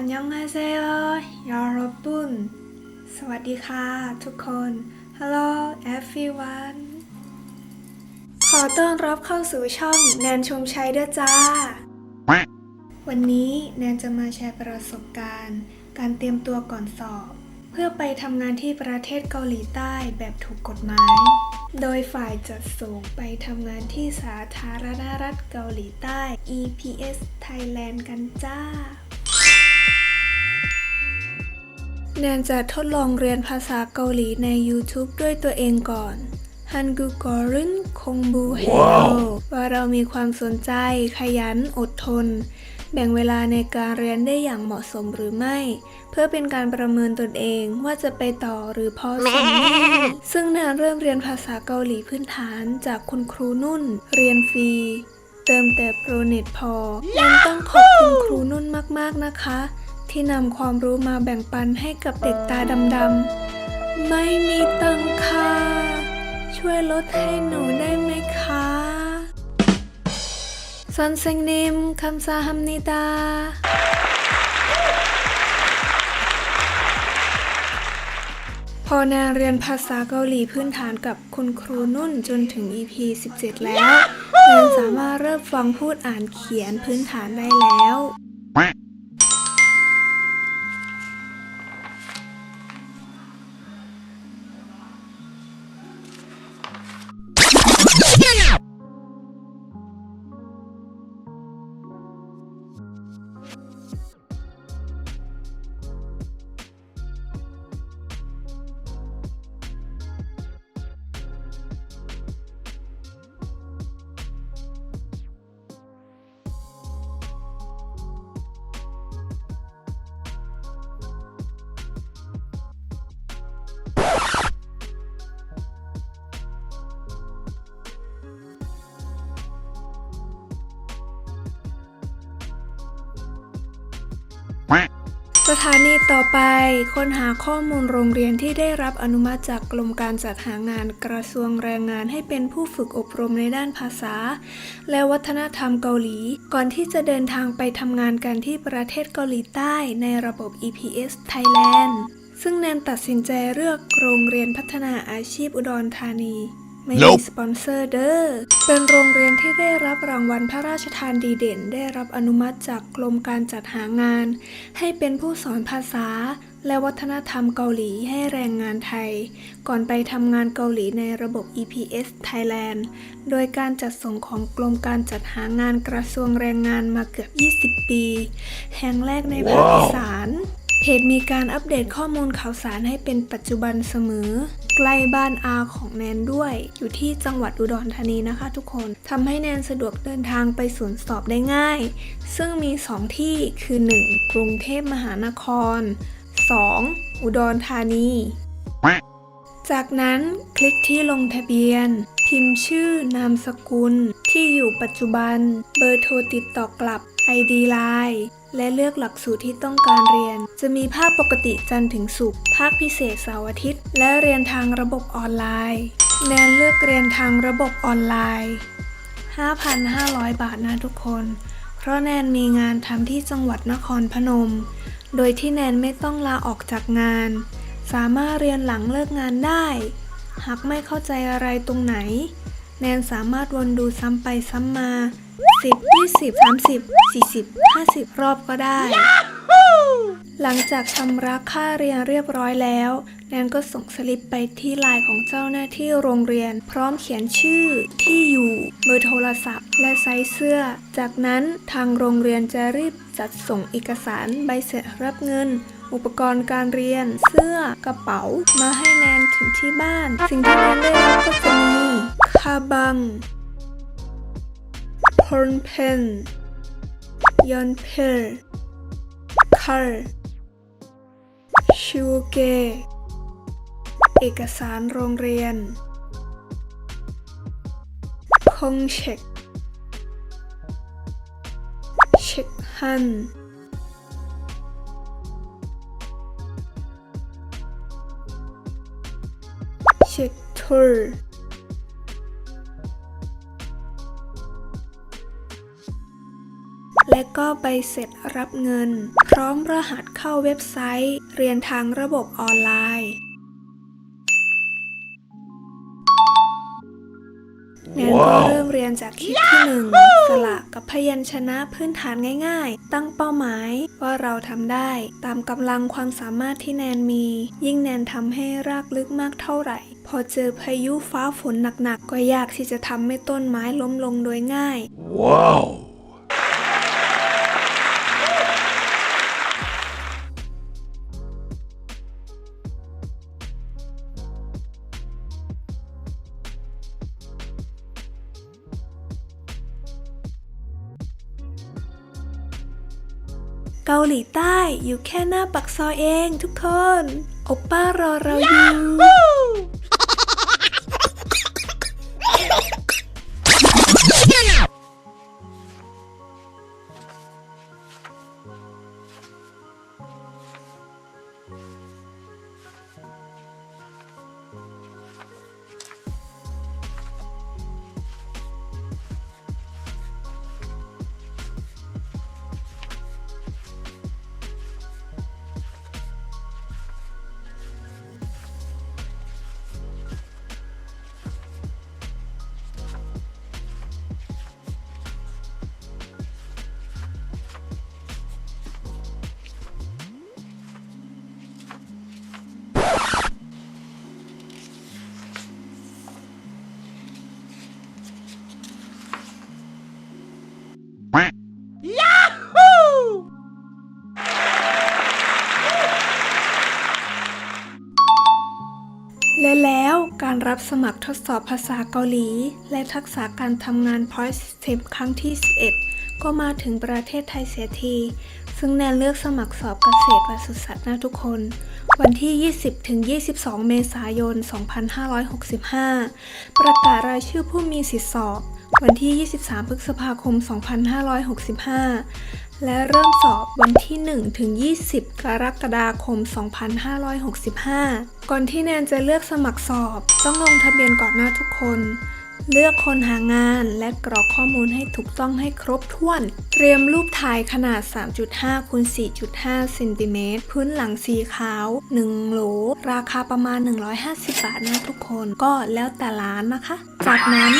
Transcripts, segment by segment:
อันยองฮาเซโยยอรบุนสวัสดีค่ะทุกคน Hello everyone ขอต้อนรับเข้าสู่ช่องแนนชมชัยด้วยจ้า วันนี้แนนจะมาแชร์ประสบการณ์ การเตรียมตัวก่อนสอบ เพื่อไปทำงานที่ประเทศเกาหลีใต้แบบถูกกฎหมาย โดยฝ่ายจัดส่งไปทำงานที่สาธารณรัฐเกาหลีใต้ EPS Thailand กันจ้า แนนจะทดลองเรียนภาษาเกาหลีใน YouTube ด้วยตัวเองก่อนฮันกูกอรินคงบูเฮโว่าเรามีความสนใจ ขยัน อดทน แบ่งเวลาในการเรียนได้อย่างเหมาะสมหรือไม่ เพื่อเป็นการประเมินตนเองว่าจะไปต่อหรือพอสมไม่ซึ่งแนนเริ่มเรียนภาษาเกาหลีพื้นฐานจากคุณครูนุ่น เรียนฟรีเติมแต่โปรเน็ตพอยังต้องขอบคุณครูนุ่นมากๆนะคะ ที่นำความรู้มาแบ่งปันให้กับเด็กตาดำๆ ไม่มีตังค่ะ ช่วยลดให้หนูได้ไหมคะซันเซงนิมคำซาฮัมนิดา พอแนนเรียนภาษาเกาหลีพื้นฐานกับคุณครูนุ่นจนถึง EP 17 แล้วแนนสามารถเริ่มฟังพูดอ่านเขียนพื้นฐานได้แล้ว สถานีต่อไปค้นหาข้อมูลโรงเรียนที่ได้รับอนุมัติจากกรมการจัดหางานกระทรวงแรงงานให้เป็นผู้ฝึกอบรมในด้านภาษา และวัฒนธรรมเกาหลี ก่อนที่จะเดินทางไปทำงานกันที่ประเทศเกาหลีใต้ในระบบ EPS Thailand ซึ่งแนนตัดสินใจเลือกโรงเรียนพัฒนาอาชีพอุดรธานี ไม่มี Nope สปอนเซอร์เด้อ เป็นโรงเรียนที่ได้รับรางวัลพระราชทานดีเด่น ได้รับอนุมัติจากกรมการจัดหางาน ให้เป็นผู้สอนภาษา และวัฒนธรรมเกาหลีให้แรงงานไทย ก่อนไปทำงานเกาหลีในระบบ EPS Thailand โดยการจัดส่งของกรมการจัดหางานกระทรวงแรงงานมาเกือบ 20 ปี แห่งแรกในภาคอีสานเพ จมีการอัปเดตข้อมูลข่าวสารให้เป็นปัจจุบันเสมอ ใกล้บ้านอาของแนนด้วย อยู่ที่จังหวัดอุดรธานีนะคะทุกคนทำให้แนนสะดวกเดินทางไปศูนย์สอบได้ง่าย ซึ่งมี 2 ที่คือ 1. กรุงเทพมหานคร 2. อุดรธานี จากนั้นคลิกที่ลงทะเบียน พิมพ์ชื่อนามสกุล ที่อยู่ปัจจุบัน เบอร์โทรติดต่อกลับ ID Line และเลือกหลักสูตรที่ต้องการเรียน จะมีภาคปกติจันทร์ถึงศุกร์ภาคพิเศษเสาร์อาทิตย์ และเรียนทางระบบออนไลน์แนนเลือกเรียนทางระบบออนไลน์ 5,500 บาทนะทุกคน เพราะแนนมีงานทำที่จังหวัดนครพนม โดยที่แนนไม่ต้องลาออกจากงาน สามารถเรียนหลังเลิกงานได้ หากไม่เข้าใจอะไรตรงไหน แนนสามารถวนดูซ้ำไปซ้ำมา 10 20 30 40 50 รอบก็ได้ หลังจากชำระค่าเรียนเรียบร้อยแล้ว แนนก็ส่งสลิปไปที่ไลน์ของเจ้าหน้าที่โรงเรียน พร้อมเขียนชื่อที่อยู่เบอร์โทรศัพท์ และไซส์เสื้อ จากนั้นทางโรงเรียนจะรีบจัดส่งเอกสารใบเสร็จรับเงินอุปกรณ์การเรียน เสื้อกระเป๋า มาให้แนนถึงที่บ้าน สิ่งที่แนนได้รับก็จะมีคาบังพรเพนยอนเพลคาร์ชูเก เอกสารโรงเรียน คงเช็ค เช็คฮันเช็คทูร์ และก็ใบเสร็จรับเงิน พร้อมรหัสเข้าเว็บไซต์ เรียนทางระบบออนไลน์ แนนก็เริ่มเรียนจากคลิปที่หนึ่งสระกับพยัญชนะพื้นฐานง่ายๆ ตั้งเป้าหมายว่าเราทำได้ ตามกำลังความสามารถที่แนนมี ยิ่งแนนทำให้รากลึกมากเท่าไหร่ พอเจอพายุฟ้าฝนหนักๆ ก็ยากที่จะทำให้ต้นไม้ล้มลงโดยง่าย Wow. เกาหลีใต้อยู่แค่หน้าปักซอยเองทุกคน โอปป้ารอเราอยู่ การรับสมัครทดสอบภาษาเกาหลี และทักษะการทำงาน Point System ครั้งที่ 11 ก็มาถึงประเทศไทยเสียที ซึ่งแนนเลือกสมัครสอบเกษตรปศุสัตว์นะทุกคน วันที่ 20-22 เมษายน 2565 ประกาศรายชื่อผู้มีสิทธิสอบ วันที่ 23 พฤษภาคม 2565 และเริ่มสอบวันที่ 1 ถึง 20 กรกฎาคม 2565 ก่อนที่แนนจะเลือกสมัครสอบ ต้องลงทะเบียนก่อนหน้าทุกคน เลือกคนหางานและกรอกข้อมูลให้ถูกต้องให้ครบถ้วน เตรียมรูปถ่ายขนาด 3.5คูณ4.5เซนติเมตรพื้นหลังสีขาว 1โหล ราคาประมาณ 150 บาทนะทุกคน ก็แล้วแต่ร้านนะคะ จากนั้น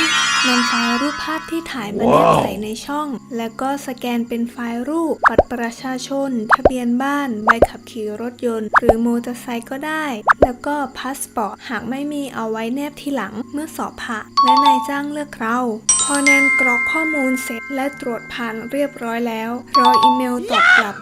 นำไฟล์รูปภาพที่ถ่ายมาแนบใส่ในช่อง แล้วก็สแกนเป็นไฟล์รูปบัตรประชาชน ทะเบียนบ้าน ใบขับขี่รถยนต์ หรือมอเตอร์ไซค์ก็ได้ แล้วก็พาสปอร์ตหากไม่มีเอาไว้แนบทีหลังเมื่อสอบผ่านและนายจ้างเลือกเราพอแนนกรอกข้อมูลเสร็จและตรวจผ่านเรียบร้อยแล้ว รออีเมลตอบกลับ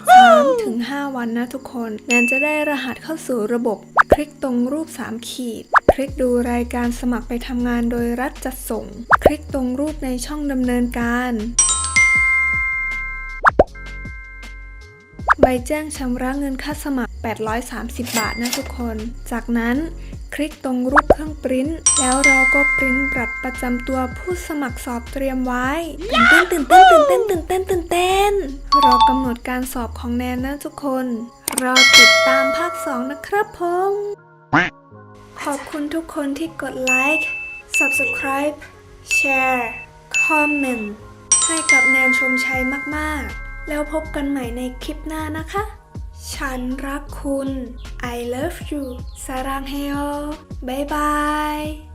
3-5วันนะทุกคน แนนจะได้รหัสเข้าสู่ระบบ คลิกตรงรูป 3 ขีด ลิกดูรายการสมัครไปทำงานโดยรัฐจัดส่ง คลิกตรงรูปในช่องดำเนินการใบแจ้งชำระเงินค่าสมัคร 830 บาทนะทุกคน จากนั้นคลิกตรงรูปเครื่องปริ้น แล้วเราก็ปริ้นบัตรประจำตัวผู้สมัครสอบเตรียมไว้ตื่นเต้นตื่นเต้นตื่นเต้นตื่นเต้นตื่นเต้นรอกำหนดการสอบของแนนนะทุกคน รอติดตามภาค 2 นะครับผม ขอบคุณทุกคนที่กดไลค์ Subscribe Share Comment ให้กับแนนชมชัยมากๆ แล้วพบกันใหม่ในคลิปหน้านะคะ ฉันรักคุณ I love you สารางเฮโอบ๊ายบาย